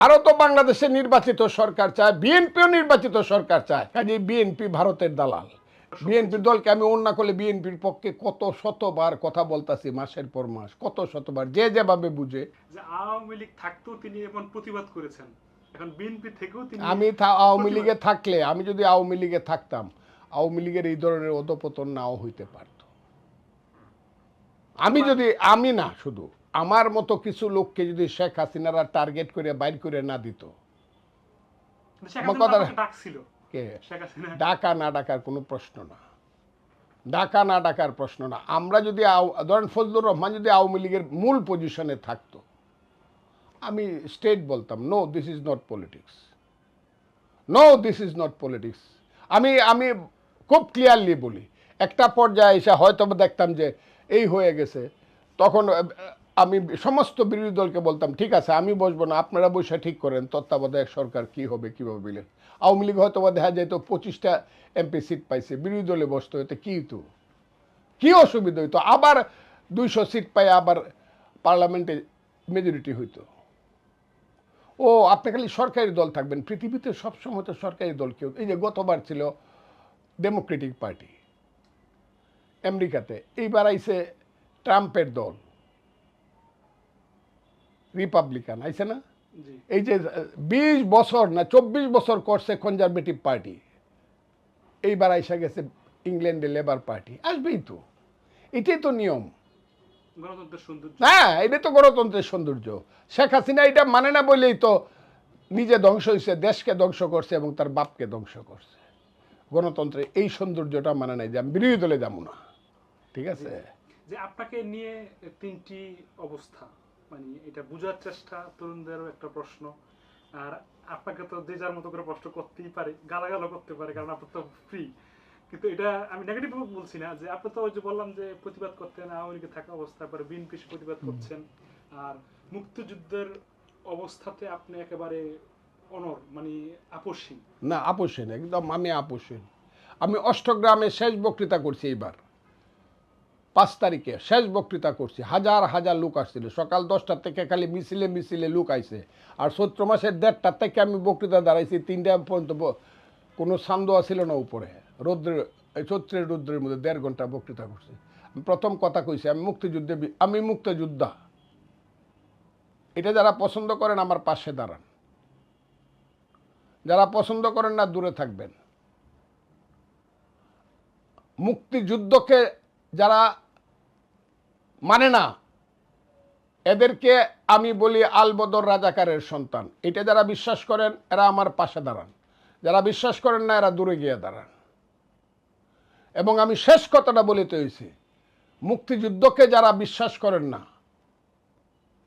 আরও তো বাংলাদেশে নির্বাচিত সরকার চায় বিএনপিও নির্বাচিত সরকার চায়। কাজে বিএনপি ভারতের দালাল। বিএনপির দলকে আমি অন্য করলে বিএনপির পক্ষে কত শতবার কথা বলতাছি মাসের পর মাস কত শতবার যে যেভাবে বুঝে। যে আওয়ামী লীগ থাকতেও তিনি এমন প্রতিবাদ করেছেন। এখন বিএনপি থেকেও তিনি আমি আওয়ামী লীগে থাকলে আমি যদি আওয়ামী লীগে থাকতাম আওয়ামী লীগের এই ধরনের অধপতন নাও হইতে পারত। আমি যদি আমি না শুধু। আমার মতো কিছু লোককে যদি শেখ হাসিনারা টার্গেট করে বাইর করে না দিত। ডাকা না ডাকার কোনো প্রশ্ন না। ডাকা না ডাকার প্রশ্ন না। আমরা যদি ধরেন ফজলুর রহমান যদি আওয়ামী লীগের মূল পজিশনে থাকতো আমি স্টেট বলতাম no this is not politics no this is not politics আমি আমি খুব ক্লিয়ারলি বলি একটা পর্যায়ে এসে হয়তো দেখতাম যে এই হয়ে গেছে। তখন আমি সমস্ত বিরোধী দলকে বলতাম, ঠিক আছে, আমি বসবো না, আপনারা বসে ঠিক করেন, তত্ত্বাবধায়ক সরকার কি হবে, কীভাবে বিলে আওয়ামী লীগ হয়তো দেখা যেত পঁচিশটা এমপি সিট পাইছে, বিরোধী দলে বসতে হইতো কী তো কী অসুবিধা হইতো? আবার দুইশো সিট পাই আবার পার্লামেন্টে মেজরিটি হইতো। ও, আপনি খালি সরকারি দল থাকবেন, পৃথিবীতে সবসময় তো সরকারি দল কেউ, এই যে গতবার ছিল ডেমোক্রেটিক পার্টি আমেরিকাতে, এইবার আইসে ট্রাম্পের দল। রিপাবলিকান আইছে না? এই যে বিশ বছর না চব্বিশ বছর করছে কনজারভেটিভ পার্টি এইবার আইসা গেছে ইংল্যান্ডে লেবার পার্টি আসবেই তো। এটাই তো নিয়ম। গণতন্ত্রের সৌন্দর্য। হ্যাঁ এটা তো গণতন্ত্রের সৌন্দর্য। শেখ হাসিনা এটা মানে না বলেই তো নিজে ধ্বংস হয়েছে দেশকে ধ্বংস করছে এবং তার বাপকে ধ্বংস করছে। গণতন্ত্রের এই সৌন্দর্যটা মানে নাই যে আমি বিরোধী দলে যাব না। ঠিক আছে? যে আপনাকে নিয়ে তিনটি অবস্থা। মানে এটা বোঝার চেষ্টা তরুণদেরও একটা প্রশ্ন। আর আপনাকে তো যে যার মতো করে প্রশ্ন করতেই পারে গালাগালও করতে পারে কারণ আপনার তো ফ্রি কিন্তু এটা আমি নেগেটিভ বলছি না যে আপনি তো ওই যে বললাম যে প্রতিবাদ করতেন আওয়ামী লীগে থাকা অবস্থা পরে বিএনপি প্রতিবাদ করছেন। আর মুক্তিযুদ্ধের অবস্থাতে আপনি একেবারে অনর মানে আপসহীন না আপোষহীন একদম আমি আপোষহীন। আমি অষ্টগ্রামে শেষ বক্তৃতা করছি এইবার। পাঁচ তারিখে শেষ বক্তৃতা করছি। হাজার হাজার লোক আসছিল। সকাল দশটার থেকে খালি মিছিলে মিছিলে লোক আইছে। আর চৈত্র মাসের দেড়টার থেকে আমি বক্তৃতা দাঁড়াইছি। তিনটা পর্যন্ত কোনো সান্দোয়া ছিল না উপরে। রৌদ্রের চৈত্রের রৌদ্রের মধ্যে দেড় ঘণ্টা বক্তৃতা করছি। প্রথম কথা কইছি, আমি মুক্তিযুদ্ধে আমি মুক্তিযোদ্ধা। এটা যারা পছন্দ করেন, আমার পাশে দাঁড়ান। যারা পছন্দ করেন না, দূরে থাকবেন। মুক্তিযুদ্ধকে যারা মানে না, এদেরকে আমি বলি আলবদর রাজাকারের সন্তান। এটা যারা বিশ্বাস করেন, এরা আমার পাশে দাঁড়ান। যারা বিশ্বাস করেন না, এরা দূরে গিয়ে দাঁড়ান। এবং আমি শেষ কথাটা বলিতে হয়েছি মুক্তিযুদ্ধকে যারা বিশ্বাস করেন না,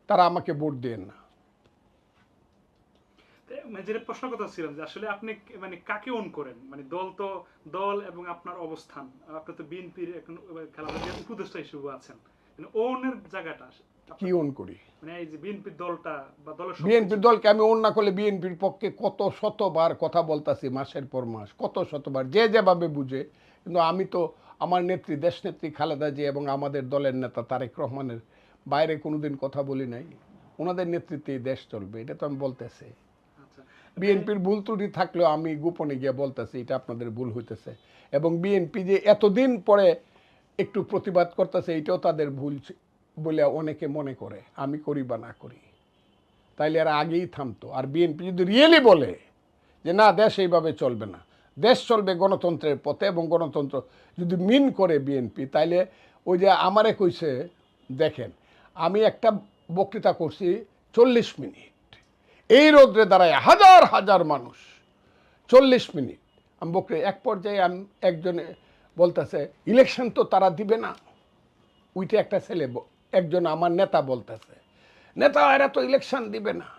তারা আমাকে ভোট দিয়েন না। মানে যেটা প্রশ্ন কথা ছিলাম যে আসলে আপনি মানে কাকে ওন করেন? মানে দল তো দল এবং আপনার অবস্থান। আপনি তো বিএনপির এখন খেলাধুলার উপদেষ্টা হিসেবে আছেন। মানে ওনের জায়গাটা কি অন করি? মানে এই যে বিএনপির দলটা বা দলের বিএনপির দলকে আমি অন্য করলে বিএনপির পক্ষে কত শতবার কথা বলতাছি মাসের পর মাস কত শতবার যে যেভাবে বুঝে। কিন্তু আমি তো আমার নেত্রী দেশনেত্রী খালেদা জি এবং আমাদের দলের নেতা তারেক রহমানের বাইরে কোনোদিন কথা বলি নাই। ওনাদের নেতৃত্বেই দেশ চলবে এটা তো আমি বলতেছি। বিএনপির ভুল ত্রুটি থাকলেও আমি গোপনে গিয়ে বলতেছি, এটা আপনাদের ভুল হইতেছে। এবং বিএনপি যে এতদিন পরে একটু প্রতিবাদ করতেছে, এটাও তাদের ভুল বলে অনেকে মনে করে। আমি করি বা না করি। তাইলে আর আগেই থামতো। আর বিএনপি যদি রিয়েলি বলে যে, না, দেশ এইভাবে চলবে না। দেশ চলবে গণতন্ত্রের পথে এবং গণতন্ত্র যদি মিন করে বিএনপি, তাইলে ওই যে আমারে কইছে, দেখেন, আমি একটা বক্তৃতা করছি চল্লিশ মিনিট। এই রোদ্রে দাঁড়ায় হাজার হাজার মানুষ। চল্লিশ মিনিট। আমি বকরে, এক পর্যায়ে আমি একজনে বলতেছে, ইলেকশন তো তারা দিবে না। উইটে একটা ছেলে একজন আমার নেতা বলতেছে, নেতা, এরা তো ইলেকশন দিবে না।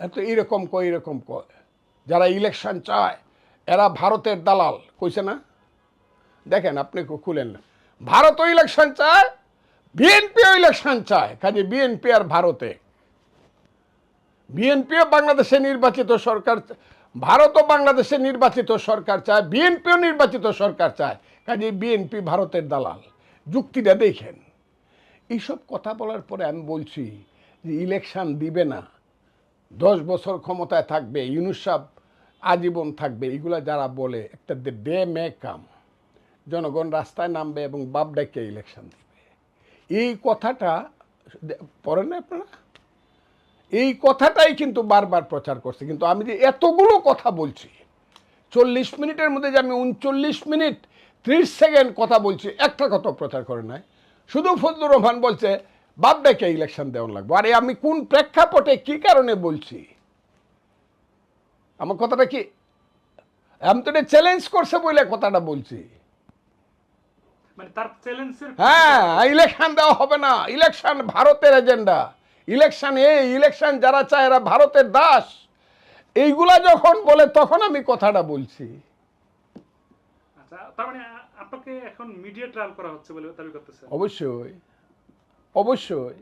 এত এইরকম কয় এরকম কয়। যারা ইলেকশন চায়, এরা ভারতের দালাল। কইছে না? দেখেন, আপনি খুলেন না। ভারতও ইলেকশন চায়, বিএনপিও ইলেকশন চায়, কাজে বিএনপি আর ভারতে। বিএনপিও বাংলাদেশে নির্বাচিত সরকার চা- ভারতও বাংলাদেশে নির্বাচিত সরকার চায়, বিএনপিও নির্বাচিত সরকার চায়। কাজে বিএনপি ভারতের দালাল। যুক্তিটা দেখেন। এইসব কথা বলার পরে আমি বলছি যে ইলেকশান দিবে না। দশ বছর ক্ষমতায় থাকবে ইউনুসাব আজীবন থাকবে। এগুলা যারা বলে, একটা দে ডে মে কাম। জনগণ রাস্তায় নামবে এবং বাপ ডাকে ইলেকশন দিবে। এই কথাটা পড়েন না আপনারা? এই কথাটাই কিন্তু বারবার প্রচার করছে। কিন্তু আমি যে এতগুলো কথা বলছি চল্লিশ মিনিটের মধ্যে যে আমি উনচল্লিশ মিনিট ত্রিশ সেকেন্ড কথা বলছি একটা কথা প্রচার করে নাই। শুধু ফজলুর রহমান বলছে বাপ ডেকে ইলেকশন দেওয়ার লাগবে। আরে আমি কোন প্রেক্ষাপটে কি কারণে বলছি? আমার কথাটা কি? আমি তো চ্যালেঞ্জ করছে বলে কথাটা বলছি। মানে হ্যাঁ ইলেকশন দেওয়া হবে না। ইলেকশন ভারতের এজেন্ডা ইলেকশন এই ইলেকশন যারা চায় এরা ভারতের দাস। এইগুলা যখন বলে তখন আমি কথাটা বলছি। আচ্ছা তার মানে আপনাকে এখন মিডিয়া ট্রায়াল করা হচ্ছে বলে দাবি অবশ্যই অবশ্যই।